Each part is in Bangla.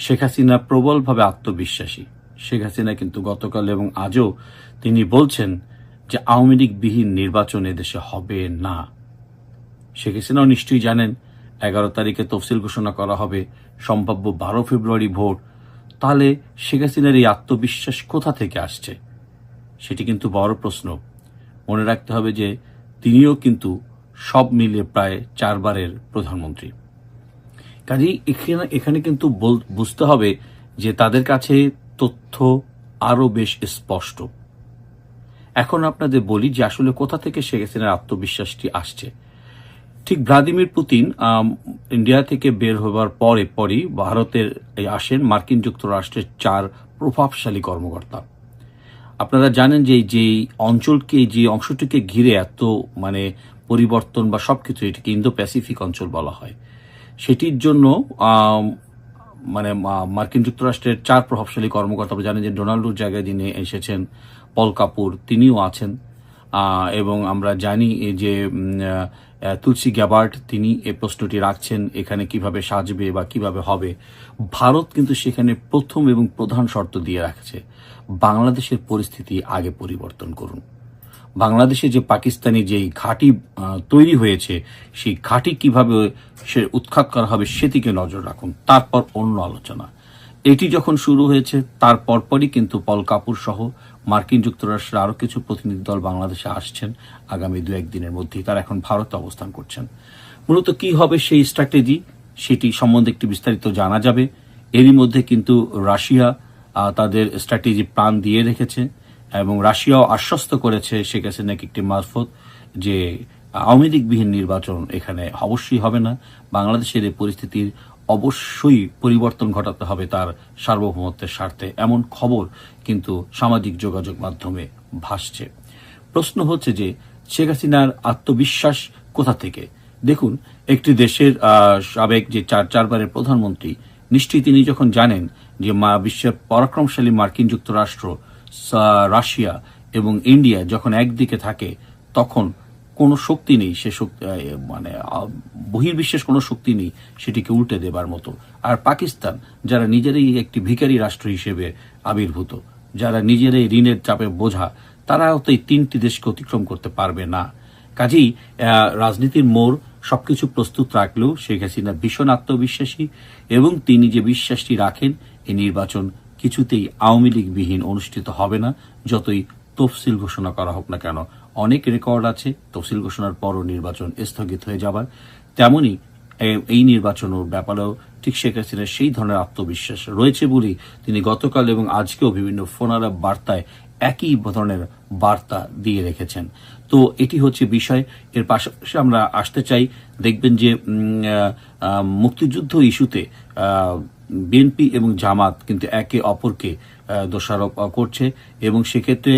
শেখ হাসিনা প্রবলভাবে আত্মবিশ্বাসী। শেখ হাসিনা কিন্তু গতকাল এবং আজও তিনি বলছেন যে আওয়ামী লীগবিহীন নির্বাচন এদেশে হবে না। শেখ হাসিনাও নিশ্চয়ই জানেন, এগারো তারিখে তফসিল ঘোষণা করা হবে, সম্ভাব্য বারো ফেব্রুয়ারি ভোট। তাহলে শেখ হাসিনার এই আত্মবিশ্বাস কোথা থেকে আসছে? সেটি কিন্তু বড় প্রশ্ন। মনে রাখতে হবে যে তিনিও কিন্তু সব মিলিয়ে প্রায় চারবারের প্রধানমন্ত্রী। কাজেই এখানে এখানে কিন্তু বুঝতে হবে যে তাদের কাছে তথ্য আরও বেশ স্পষ্ট। এখন আপনাদের বলি যে আসলে কোথা থেকে শেখ আত্মবিশ্বাসটি আসছে। ঠিক ভ্লাদিমির পুতিন ইন্ডিয়া থেকে বের হবার পরে, পরই ভারতের আসেন মার্কিন যুক্তরাষ্ট্রের চার প্রভাবশালী কর্মকর্তা। আপনারা জানেন যে যে অঞ্চলকে, যে অংশটিকে ঘিরে এত মানে পরিবর্তন বা সবকিছু এটিকে ইন্দো প্যাসিফিক অঞ্চল বলা হয়। সেটির জন্য মানে মার্কিন যুক্তরাষ্ট্রের চার প্রভাবশালী কর্মকর্তা জানেন যে ডোনাল্ডোর জায়গায় যিনি এসেছেন, পল কাপুর, তিনিও আছেন। এবং আমরা জানি যে তুলসী গ্যাবার্ট, তিনি এই প্রশ্নটি রাখছেন, এখানে কীভাবে সাজবে বা কীভাবে হবে। ভারত কিন্তু সেখানে প্রথম এবং প্রধান শর্ত দিয়ে রাখছে, বাংলাদেশের পরিস্থিতি আগে পরিবর্তন করুন। বাংলাদেশে যে পাকিস্তানি যেই ঘাঁটি তৈরি হয়েছে, সেই ঘাঁটি কীভাবে সে উৎখাত করা হবে সেদিকে নজর রাখুন। তারপর অন্য আলোচনা। এটি যখন শুরু হয়েছে, তার পরপরই কিন্তু পল কাপুর সহ মার্কিন যুক্তরাষ্ট্রের আরও কিছু প্রতিনিধি দল বাংলাদেশে আসছেন। আগামী দু একদিনের মধ্যেই তারা এখন ভারতে অবস্থান করছেন। মূলত কি হবে সেই স্ট্র্যাটেজি, সেটি সম্বন্ধে একটি বিস্তারিত জানা যাবে। এরই মধ্যে কিন্তু রাশিয়া তাদের স্ট্র্যাটেজি প্রাণ দিয়ে রেখেছে। এবং রাশিয়াও আশ্বস্ত করেছে শেখ হাসিনাকে একটি মারফত যে আওয়ামী লীগবিহীন নির্বাচন এখানে অবশ্যই হবে না। বাংলাদেশের এই পরিস্থিতির অবশ্যই পরিবর্তন ঘটাতে হবে তার সার্বভৌমত্বের স্বার্থে। এমন খবর কিন্তু সামাজিক যোগাযোগ মাধ্যমে ভাসছে। প্রশ্ন হচ্ছে যে, শেখ হাসিনার আত্মবিশ্বাস কোথা থেকে? দেখুন, একটি দেশের সাবেক যে চার, চারবারের প্রধানমন্ত্রী, নিশ্চয়ই তিনি যখন জানেন যে মা বিশ্বের পরাক্রমশালী মার্কিন যুক্তরাষ্ট্র রাশিয়া এবং ইন্ডিয়া যখন একদিকে থাকে, তখন কোনো শক্তি নেই সে শক্তি মানে বহির্বিশ্বের কোনো শক্তি নেই সেটিকে উল্টে দেবার মতো। আর পাকিস্তান, যারা নিজেরাই একটি ভিখারি রাষ্ট্র হিসেবে আবির্ভূত, যারা নিজেরাই ঋণের চাপে বোঝা তারাও তো এই তিনটি দেশকে অতিক্রম করতে পারবে না। কাজেই রাজনীতির মোড় সবকিছু প্রস্তুত রাখলেও শেখ হাসিনা ভীষণ আত্মবিশ্বাসী এবং তিনি যে বিশ্বাসটি রাখেন, এই নির্বাচন কিছুতেই আওয়ামী লীগ বিহীন অনুষ্ঠিত হবে না, যতই তফসিল ঘোষণা করা হোক না কেন। অনেক রেকর্ড আছে, তফসিল ঘোষণার পরও নির্বাচন স্থগিত হয়ে যাবার। তেমনি এ- এই নির্বাচনের ব্যাপারেও ঠিক শেখ হাসিনার সেই ধরনের আত্মবিশ্বাস রয়েছে বলেই তিনি গতকাল এবং আজকেও বিভিন্ন ফোনারা বার্তায় একই ধরনের বার্তা দিয়ে রেখেছেন। তো এটি হচ্ছে বিষয়। এর পাশাপাশি আমরা আসতে চাই, দেখবেন যে মুক্তিযুদ্ধ ইস্যুতে বিএনপি এবং জামাত কিন্তু একে অপরকে দোষারোপ করছে এবং সেক্ষেত্রে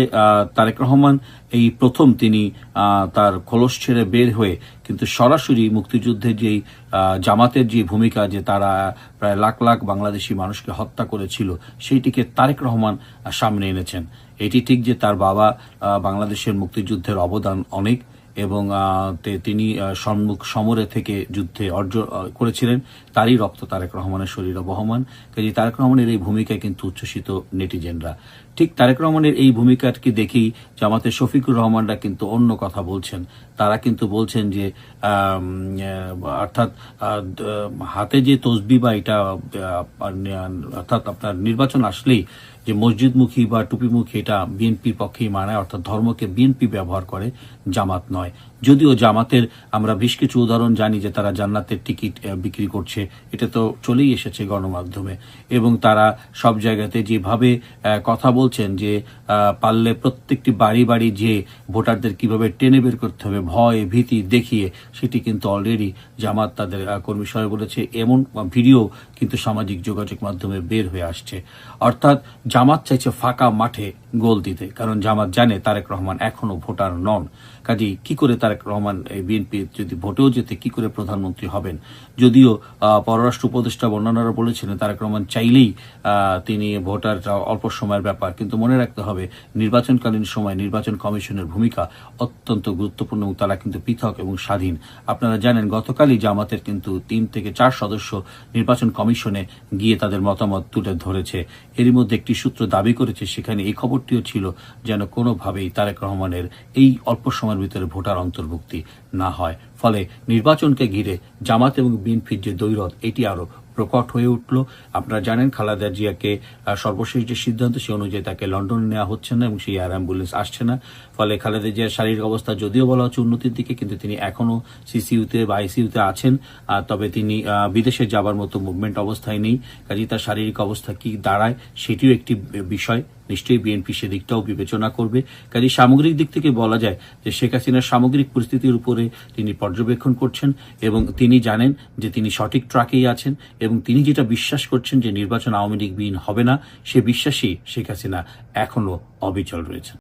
তারেক রহমান এই প্রথম তিনি তার খোলস ছেড়ে বের হয়ে কিন্তু সরাসরি মুক্তিযুদ্ধের যেই জামাতের যে ভূমিকা যে তারা প্রায় লাখ লাখ বাংলাদেশি মানুষকে হত্যা করেছিল, সেইটিকে তারেক রহমান সামনে এনেছেন। এটি ঠিক যে তার বাবা বাংলাদেশের মুক্তিযুদ্ধের অবদান অনেক এবং তিনি সম্মুখ, সমরে থেকে যুদ্ধে অর্জন করেছিলেন। তারই রক্ত তারেক রহমানের শরীর বহমান। কাজে তারেক রহমানের এই ভূমিকায় কিন্তু উচ্ছ্বসিত নেটিজেনরা। ঠিক তারেক রহমানের এই ভূমিকাকে দেখেই জামাতের শফিকুর রহমানরা কিন্তু অন্য কথা বলছেন। তারা কিন্তু বলছেন যে অর্থাৎ হাতে যে তসবি বা এটা অর্থাৎ আপনার নির্বাচন আসলেই যে মসজিদমুখী বা টুপিমুখী এটা বিএনপির পক্ষেই মানায়, অর্থাৎ ধর্মকে বিএনপি ব্যবহার করে, জামাত নয়। যদিও জামাতের আমরা বেশ কিছু উদাহরণ জানি যে তারা জান্নাতের টিকিট বিক্রি করছে, এটা তো চলেই এসেছে গণমাধ্যমে। এবং তারা সব জায়গাতে যেভাবে কথা বলছেন যে পারলে প্রত্যেকটি বাড়ি বাড়ি যে ভোটারদের কীভাবে টেনে বের করতে হবে, ভয়, ভীতি দেখিয়ে, সেটি কিন্তু অলরেডি জামাত তাদের কর্মী সহায় বলেছে। এমন ভিডিও কিন্তু সামাজিক যোগাযোগ মাধ্যমে বের হয়ে আসছে। অর্থাৎ জামাত চাইছে ফাঁকা মাঠে গোল দিতে, কারণ জামাত জানে তারেক রহমান এখনও ভোটার নন। কাজেই কি করে তারেক রহমান বিএনপি যদি ভোটেও যেতে কি করে প্রধানমন্ত্রী হবেন? যদিও পররাষ্ট্র উপদেষ্টা বর্ণনারা বলেছিলেন তারেক রহমান চাইলেই তিনি ভোটার অল্প সময়ের ব্যাপার। কিন্তু মনে রাখতে হবে, নির্বাচনকালীন সময় নির্বাচন কমিশনের ভূমিকা অত্যন্ত গুরুত্বপূর্ণ এবং তারা কিন্তু পৃথক এবং স্বাধীন। আপনারা জানেন, গতকালই জামাতের কিন্তু তিন থেকে চার সদস্য নির্বাচন কমিশন কমিশনে গিয়ে তাদের মতামত তুলে ধরেছে। এরই মধ্যে একটি সূত্র দাবি করেছে, সেখানে এই খবরটিও ছিল যেন কোনোভাবেই তারেক রহমানের এই অল্প সময়ের ভিতরে ভোটার অন্তর্ভুক্তি না হয়। ফলে নির্বাচনকে ঘিরে জামাত এবং বিএনপির যে দৈরথ এটি আরও প্রকট হয়ে উঠল। আপনারা জানেন খালাদা জিয়াকে সর্বশেষ যে সিদ্ধান্ত সে অনুযায়ী তাকে লন্ডনে নেওয়া হচ্ছে না এবং সেই এয়ার অ্যাম্বুলেন্স আসছে না। ফলে খালেদা জিয়ার শারীরিক অবস্থা যদিও বলা হচ্ছে উন্নতির দিকে, কিন্তু তিনি এখনও সিসিউতে বা আইসিউতে আছেন। তবে তিনি বিদেশে যাবার মতো মুভমেন্ট অবস্থায় নেই। কাজে তার শারীরিক অবস্থা কি দাঁড়ায় সেটিও একটি বিষয়। নিশ্চয়ই বিএনপি সেদিকটাও বিবেচনা করবে। কাজে সামগ্রিক দিক থেকে বলা যায় যে শেখ হাসিনার সামগ্রিক পরিস্থিতির উপরে তিনি পর্যবেক্ষণ করছেন এবং তিনি জানেন যে তিনি সঠিক ট্রাকেই আছেন এবং তিনি যেটা বিশ্বাস করছেন যে নির্বাচন আওয়ামী লীগ বিহীন হবে না, সে বিশ্বাসই শেখ হাসিনা এখনও অবিচল রয়েছেন।